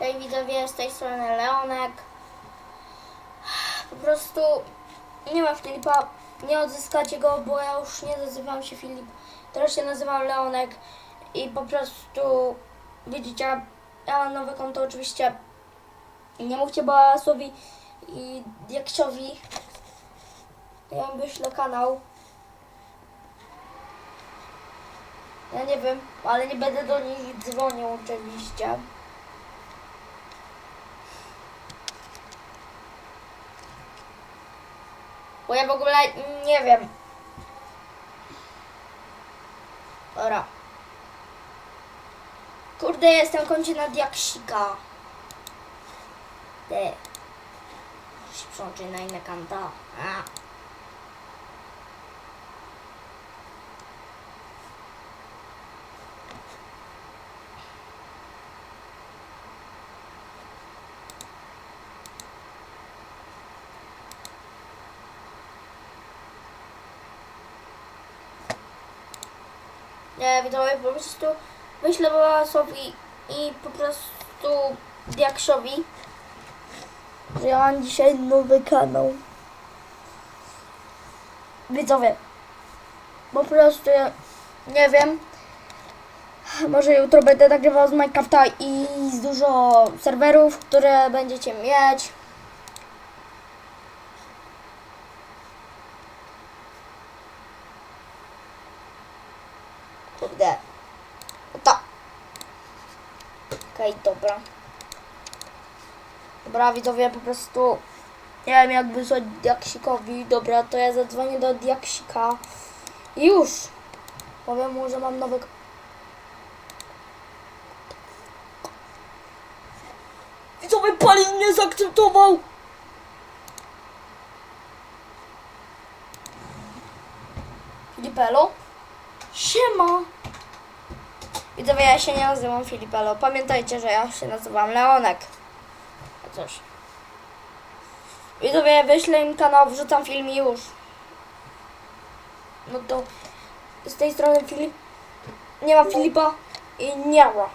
Cześć widzowie, z tej strony Leonek. Po prostu nie ma Filipa, nie odzyskacie go, bo ja już nie nazywam się Filip. Teraz się nazywam Leonek i po prostu widzicie, ja mam nowe konto oczywiście. Nie mówcie Boasowi i Diaksiowi. Ja im wyślę kanał. Ja nie wiem, ale nie będę do nich dzwonił oczywiście. Bo ja w ogóle nie wiem. Dobra. Kurde, jestem kończy na diaksika. Te. Się na inne kanta. A. Nie, widzowie, po prostu wyślę Boasowi i po prostu Diaksiowi, że ja mam dzisiaj nowy kanał. Widzowie, po prostu nie wiem, może jutro będę nagrywał z Minecrafta i z dużo serwerów, które będziecie mieć. Kurde. To. Okej, dobra. Dobra, widzowie, po prostu nie wiem jak wysłać Diaksikowi. Dobra, to ja zadzwonię do Diaksika. I już. Powiem mu, że mam nowy... Widzowie, Palin mnie zaakceptował! Filipelo? Siema! Widzowie, ja się nie nazywam Filipelo. Pamiętajcie, że ja się nazywam Leonek. A coś. Widzowie, wyślę im kanał, wrzucam film i już. No to z tej strony Filip. Nie ma Filipa i nie ma.